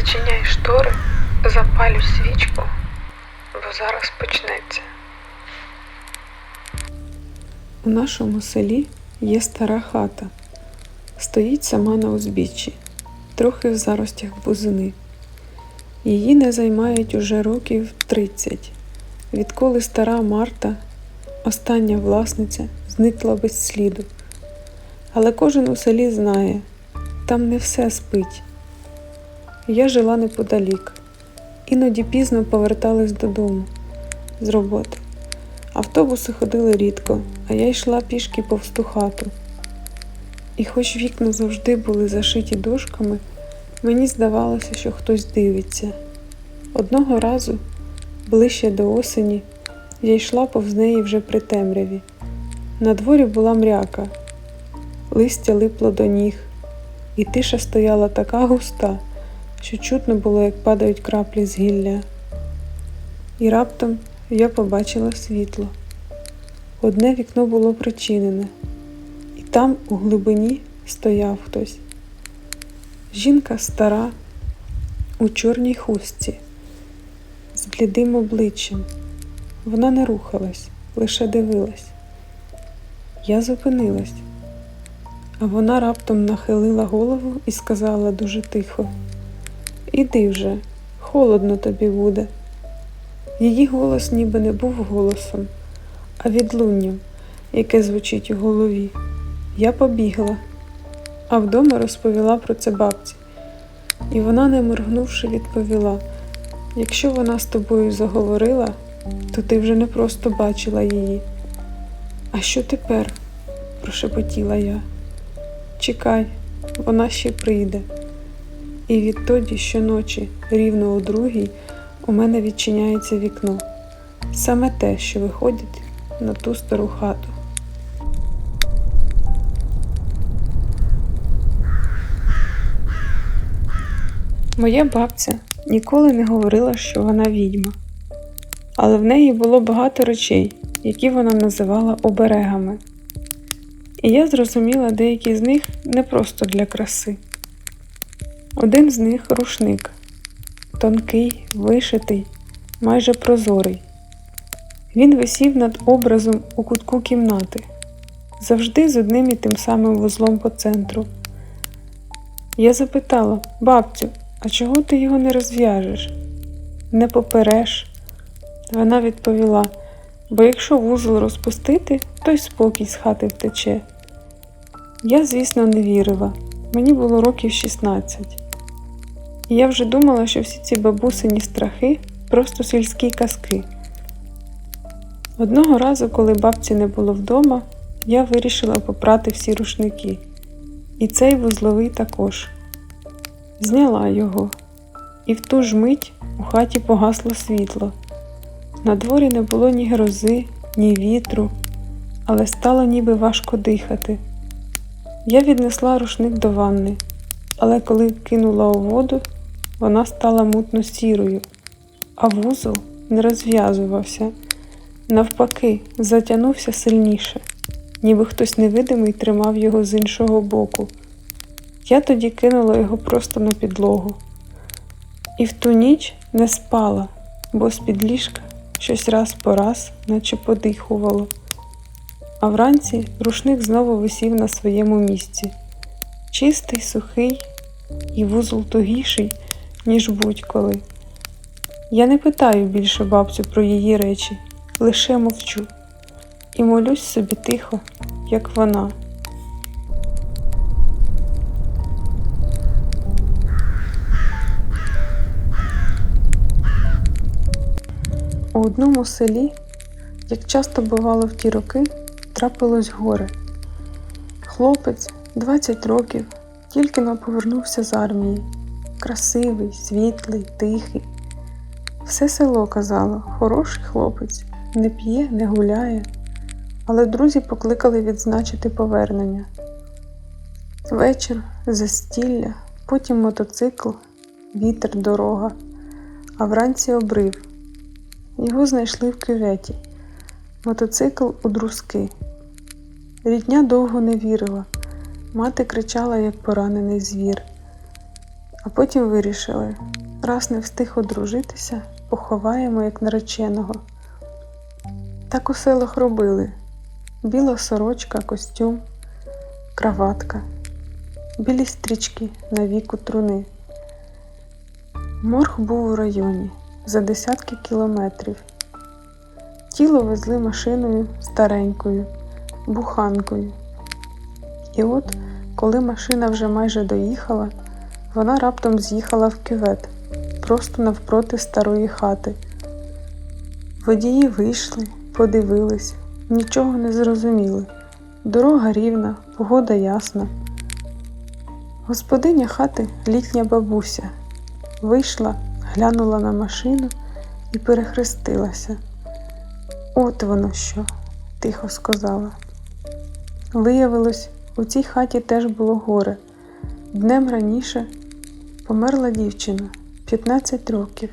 Зачиняй штори, запалюй свічку, бо зараз почнеться. У нашому селі є стара хата. Стоїть сама на узбіччі, трохи в заростях бузини. Її не займають уже років 30, відколи стара Марта, остання власниця, зникла без сліду. Але кожен у селі знає, там не все спить. Я жила неподалік, іноді пізно поверталась додому з роботи. Автобуси ходили рідко, а я йшла пішки повз ту хату. І хоч вікна завжди були зашиті дошками, мені здавалося, що хтось дивиться. Одного разу, ближче до осені, я йшла повз неї вже при темряві. На дворі була мряка, листя липло до ніг, і тиша стояла така густа, що чутно було, як падають краплі з гілля. І раптом я побачила світло. Одне вікно було причинене, і там у глибині стояв хтось. Жінка стара, у чорній хустці, з блідим обличчям. Вона не рухалась, лише дивилась. Я зупинилась, а вона раптом нахилила голову і сказала дуже тихо: Іди вже, холодно тобі буде. Її голос ніби не був голосом, а відлунням, яке звучить у голові. Я побігла, а вдома розповіла про це бабці. І вона, не моргнувши, відповіла: якщо вона з тобою заговорила, то ти вже не просто бачила її. А що тепер? прошепотіла я. Чекай, вона ще прийде. І відтоді щоночі, рівно у другій, у мене відчиняється вікно. Саме те, що виходить на ту стару хату. Моя бабця ніколи не говорила, що вона відьма, але в неї було багато речей, які вона називала оберегами. І я зрозуміла деякі з них не просто для краси. Один з них рушник, тонкий, вишитий, майже прозорий. Він висів над образом у кутку кімнати, завжди з одним і тим самим вузлом по центру. Я запитала, бабцю, а чого ти його не розв'яжеш? Не попереш? Вона відповіла, бо якщо вузол розпустити, то й спокій з хати втече. Я, звісно, не вірила. Мені було років 16. Я вже думала, що всі ці бабусині страхи просто сільські казки. Одного разу, коли бабці не було вдома, я вирішила попрати всі рушники. І цей вузловий також. Зняла його, і в ту ж мить у хаті погасло світло. На дворі не було ні грози, ні вітру, але стало ніби важко дихати. Я віднесла рушник до ванни, але коли кинула у воду, вона стала мутно сірою, а вузол не розв'язувався. Навпаки, затягнувся сильніше, ніби хтось невидимий тримав його з іншого боку. Я тоді кинула його просто на підлогу. І в ту ніч не спала, бо з-під ліжка щось раз по раз, наче подихувало. А вранці рушник знову висів на своєму місці. Чистий, сухий і вузол тугіший, ніж будь-коли. Я не питаю більше бабцю про її речі, лише мовчу і молюсь собі тихо, як вона. У одному селі, як часто бувало в ті роки, трапилось горе. Хлопець 20 років тільки но повернувся з армії. Красивий, світлий, тихий. Все село казало, хороший хлопець, не п'є, не гуляє, але друзі покликали відзначити повернення. Вечір, застілля, потім мотоцикл, вітер, дорога, а вранці обрив. Його знайшли в кюветі. Мотоцикл у друзки. Рідня довго не вірила. Мати кричала, як поранений звір. А потім вирішили, раз не встиг одружитися, поховаємо як нареченого. Так у селах робили біла сорочка, костюм, краватка, білі стрічки на віку труни. Морг був у районі за десятки кілометрів. Тіло везли машиною старенькою, буханкою. І от, коли машина вже майже доїхала, вона раптом з'їхала в кювет просто навпроти старої хати. Водії вийшли, подивились, нічого не зрозуміли. Дорога рівна, погода ясна. Господиня хати літня бабуся. Вийшла, глянула на машину і перехрестилася. От воно що, тихо сказала. Виявилось, у цій хаті теж було горе. Днем раніше померла дівчина 15 років.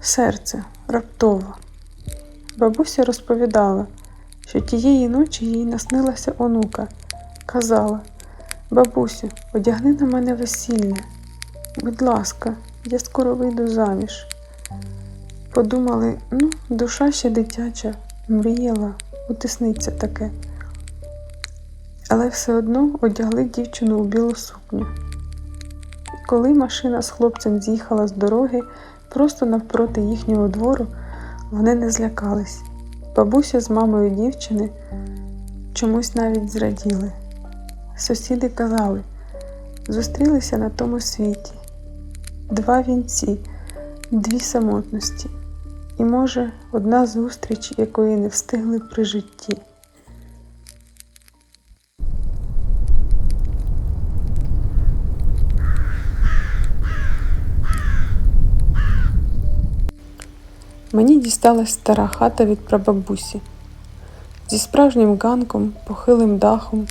Серце раптово. Бабуся розповідала, що тієї ночі їй наснилася онука. Казала, бабусю, одягни на мене весілля. Будь ласка, я скоро вийду заміж. Подумали, ну, душа ще дитяча, мріяла, утисниться таке. Але все одно одягли дівчину у білу сукню. Коли машина з хлопцем з'їхала з дороги просто навпроти їхнього двору, вони не злякались. Бабуся з мамою дівчини чомусь навіть зраділи. Сусіди казали, зустрілися на тому світі, два вінці, дві самотності, і, може, одна зустріч, якої не встигли при житті. Мені дісталась стара хата від прабабусі зі справжнім ганком, похилим дахом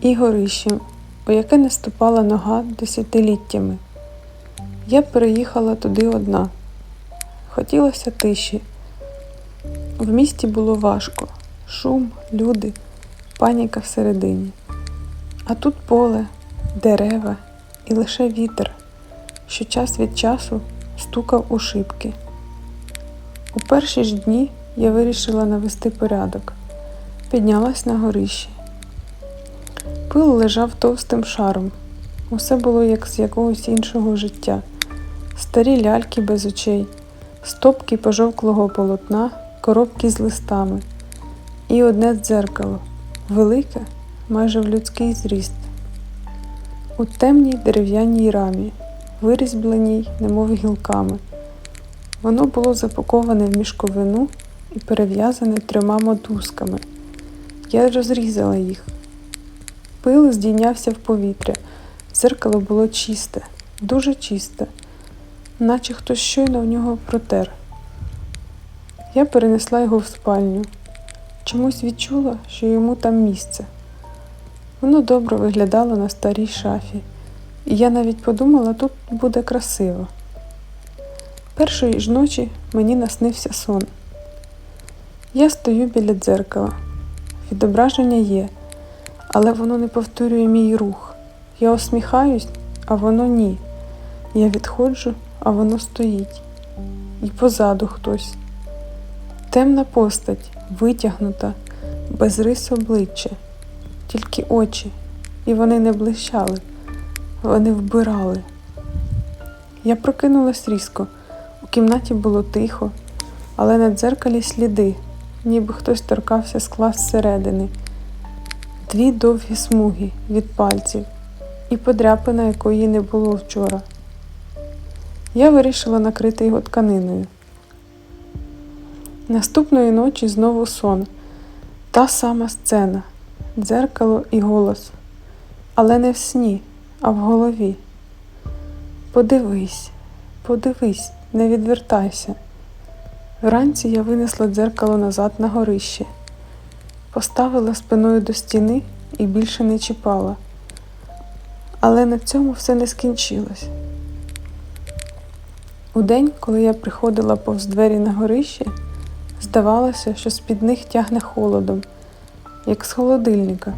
і горищем, у яке не ступала нога десятиліттями. Я переїхала туди одна. Хотілося тиші. В місті було важко, шум, люди, паніка всередині. А тут поле, дерева і лише вітер, що час від часу стукав у шибки. У перші ж дні я вирішила навести порядок, піднялась на горищі. Пил лежав товстим шаром. Усе було як з якогось іншого життя. Старі ляльки без очей, стопки пожовклого полотна, коробки з листами і одне дзеркало, велике, майже в людський зріст. У темній дерев'яній рамі, вирізбленій, немов гілками. Воно було запаковане в мішковину і перев'язане трьома мотузками. Я розрізала їх. Пил здійнявся в повітря. Дзеркало було чисте, дуже чисте, наче хтось щойно в нього протер. Я перенесла його в спальню. Чомусь відчула, що йому там місце. Воно добре виглядало на старій шафі, і я навіть подумала, тут буде красиво. Першої ж ночі мені наснився сон. Я стою біля дзеркала. Відображення є, але воно не повторює мій рух. Я усміхаюсь, а воно ні. Я відходжу, а воно стоїть. І позаду хтось. Темна постать, витягнута, без рис обличчя, тільки очі, і вони не блищали, вони вбирали. Я прокинулась різко. У кімнаті було тихо, але на дзеркалі сліди, ніби хтось торкався скла зсередини, дві довгі смуги від пальців і подряпина, якої не було вчора. Я вирішила накрити його тканиною. Наступної ночі знову сон, та сама сцена, дзеркало і голос, але не в сні, а в голові. Подивись, подивись, не відвертайся. Вранці я винесла дзеркало назад на горище, поставила спиною до стіни і більше не чіпала. Але на цьому все не скінчилось. У день, коли я приходила повз двері на горище, здавалося, що з-під них тягне холодом, як з холодильника.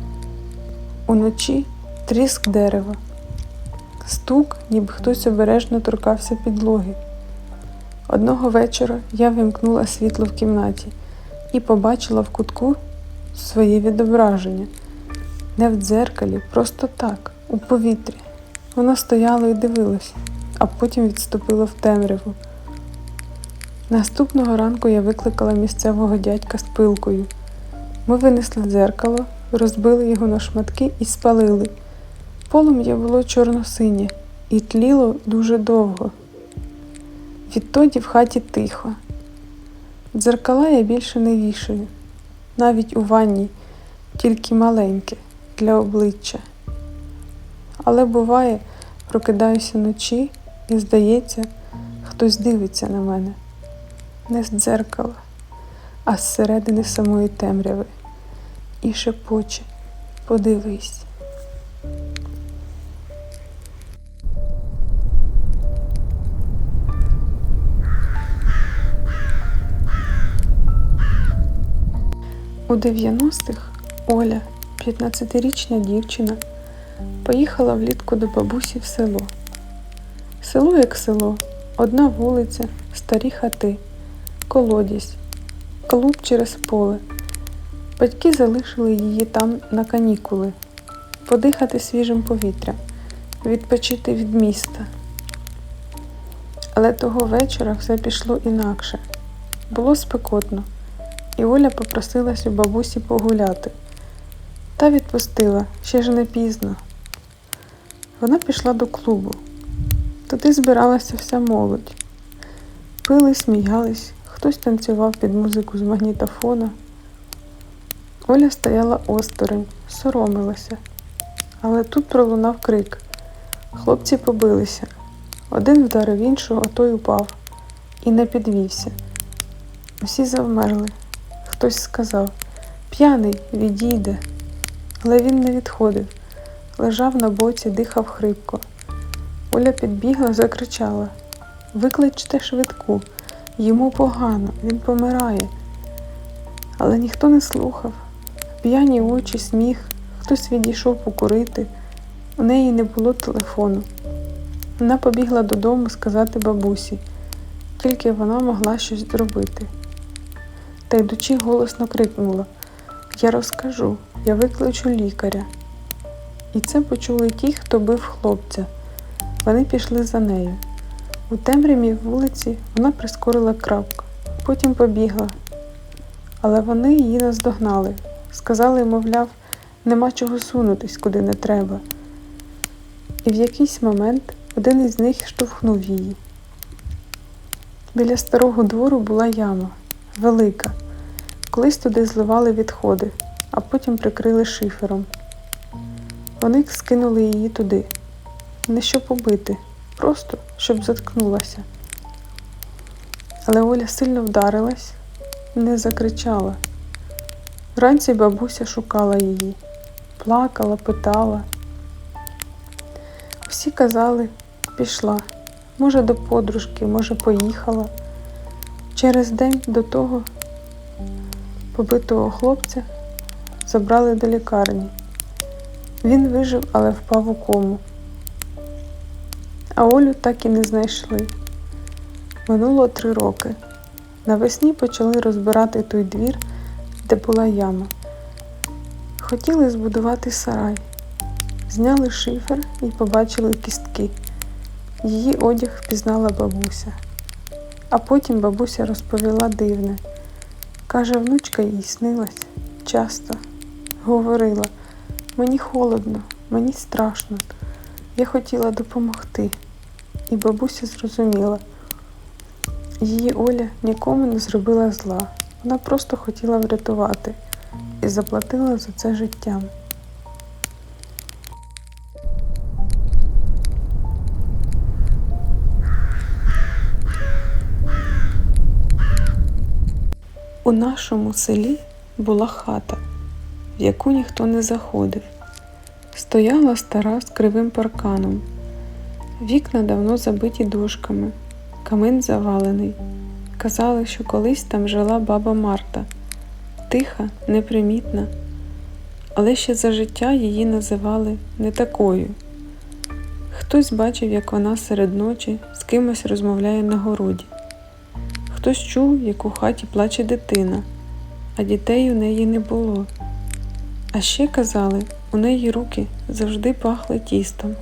Уночі тріск дерева, стук, ніби хтось обережно торкався підлоги. Одного вечора я вимкнула світло в кімнаті і побачила в кутку своє відображення. Не в дзеркалі, просто так, у повітрі. Вона стояла і дивилася, а потім відступила в темряву. Наступного ранку я викликала місцевого дядька з пилкою. Ми винесли дзеркало, розбили його на шматки і спалили. Полум'я було чорно-синє і тліло дуже довго. Відтоді в хаті тихо. Дзеркала я більше не вішаю, навіть у ванні, тільки маленьке для обличчя. Але буває, прокидаюся вночі і, здається, хтось дивиться на мене не з дзеркала, а зсередини самої темряви і шепоче подивись. У 90-х Оля, 15-річна дівчина, поїхала влітку до бабусі в село. Село як село, одна вулиця, старі хати, колодязь, клуб через поле. Батьки залишили її там на канікули, подихати свіжим повітрям, відпочити від міста. Але того вечора все пішло інакше. Було спекотно, і Оля попросилась у бабусі погуляти. Та відпустила, ще ж не пізно. Вона пішла до клубу. Туди збиралася вся молодь. Пили, сміялись, хтось танцював під музику з магнітофона. Оля стояла осторонь, соромилася. Але тут пролунав крик. Хлопці побилися. Один вдарив іншого, а той упав і не підвівся. Усі завмерли. Хтось сказав п'яний відійде. Але він не відходив, лежав на боці, дихав хрипко. Оля підбігла, закричала Викличте швидку, йому погано, він помирає. Але ніхто не слухав. П'яні очі, сміх, хтось відійшов покурити. У неї не було телефону. Вона побігла додому сказати бабусі, тільки вона могла щось зробити. Та йдучи голосно крикнула Я розкажу, я викличу лікаря. І це почули ті, хто бив хлопця. Вони пішли за нею. У темряві вулиці вона прискорила крапку, потім побігла. Але вони її наздогнали. Сказали, мовляв, нема чого сунутись, куди не треба. І в якийсь момент один із них штовхнув її. Біля старого двору була яма, велика. Колись туди зливали відходи, а потім прикрили шифером. Вони скинули її туди, не щоб побити, просто щоб заткнулася. Але Оля сильно вдарилась, не закричала. Вранці бабуся шукала її, плакала, питала. Всі казали, пішла, може, до подружки, може, поїхала. Через день до того побитого хлопця забрали до лікарні. Він вижив, але впав у кому. А Олю так і не знайшли. Минуло три роки. Навесні почали розбирати той двір, де була яма. Хотіли збудувати сарай. Зняли шифер і побачили кістки. Її одяг впізнала бабуся. А потім бабуся розповіла дивне. Каже, внучка їй снилась часто. Говорила, мені холодно, мені страшно. Я хотіла допомогти. І бабуся зрозуміла, її Оля нікому не зробила зла. Вона просто хотіла врятувати і заплатила за це життям. У нашому селі була хата, в яку ніхто не заходив. Стояла стара з кривим парканом. Вікна давно забиті дошками, камин завалений. Казали, що колись там жила баба Марта, тиха, непримітна, але ще за життя її називали не такою. Хтось бачив, як вона серед ночі з кимось розмовляє на городі. Хтось чув, як у хаті плаче дитина, а дітей у неї не було. А ще казали, у неї руки завжди пахли тістом,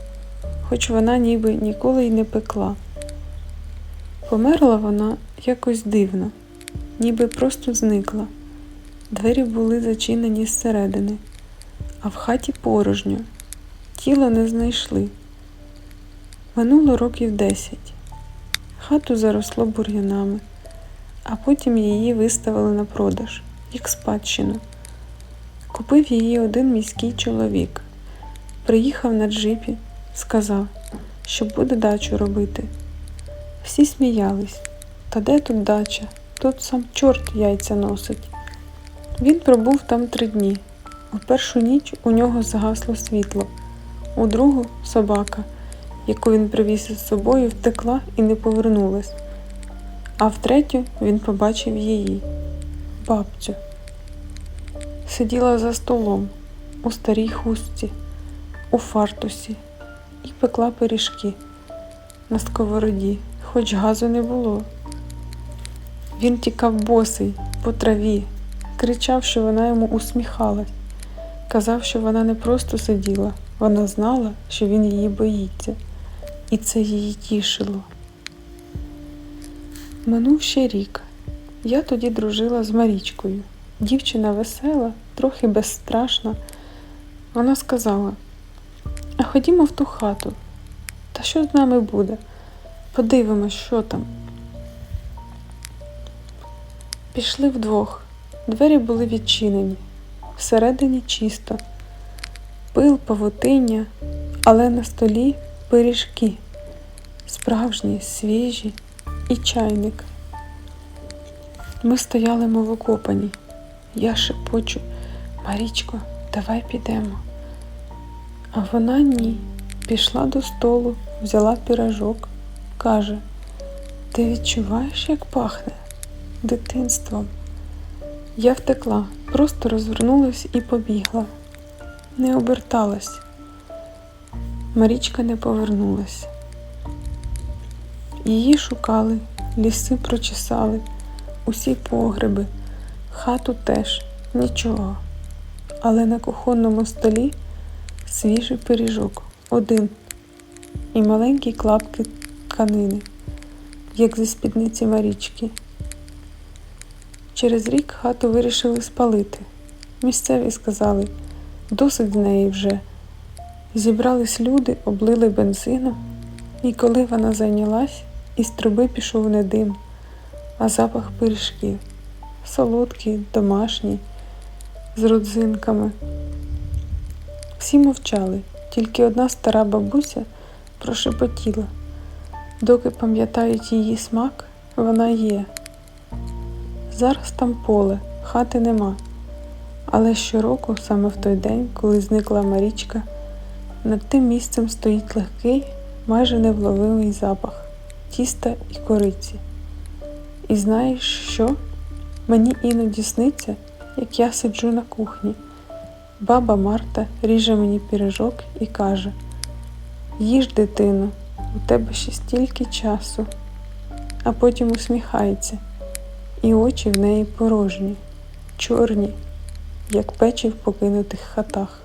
хоч вона ніби ніколи й не пекла. Померла вона якось дивно, ніби просто зникла. Двері були зачинені зсередини, а в хаті порожньо. Тіло не знайшли. Минуло років десять. Хату заросло бур'янами, а потім її виставили на продаж, як спадщину. Купив її один міський чоловік. Приїхав на джипі, сказав, що буде дачу робити. Всі сміялись. Та де тут дача? Тут сам чорт яйця носить. Він пробув там три дні. У першу ніч у нього загасло світло, у другу собака, яку він привіз із собою, втекла і не повернулась. А втретю він побачив її, бабцю. Сиділа за столом у старій хустці, у фартусі і пекла пиріжки на сковороді, хоч газу не було. Він тікав босий по траві, кричав, що вона йому усміхалась, казав, що вона не просто сиділа, вона знала, що він її боїться, і це її тішило. Минув ще рік. Я тоді дружила з Марічкою. Дівчина весела, трохи безстрашна. Вона сказала: А ходімо в ту хату. Та що з нами буде? Подивимось, що там. Пішли вдвох. Двері були відчинені, всередині чисто, пил, павутиння, але на столі пиріжки, справжні, свіжі і чайник. Ми стояли мов окопані. Я шепочу, Марічко, давай підемо. А вона ні. Пішла до столу, взяла пірожок, каже: Ти відчуваєш, як пахне дитинством? Я втекла, просто розвернулась і побігла. Не оберталась. Марічка не повернулась. Її шукали, ліси прочесали, усі погреби, хату теж, нічого. Але на кухонному столі свіжий пиріжок, один, і маленькі клапки тканини, як зі спідниці Марічки. Через рік хату вирішили спалити. Місцеві сказали, досить з неї вже. Зібрались люди, облили бензином, і коли вона зайнялась, із труби пішов не дим, а запах пиріжків, солодкий, домашній, з родзинками. Всі мовчали, тільки одна стара бабуся прошепотіла. Доки пам'ятають її смак, вона є. Зараз там поле, хати нема. Але щороку, саме в той день, коли зникла Марічка, над тим місцем стоїть легкий, майже невловимий запах тіста і кориці. І знаєш що? Мені іноді сниться, як я сиджу на кухні. Баба Марта ріже мені пірожок і каже: Їж, дитино, у тебе ще стільки часу, а потім усміхається, і очі в неї порожні, чорні, як печі в покинутих хатах.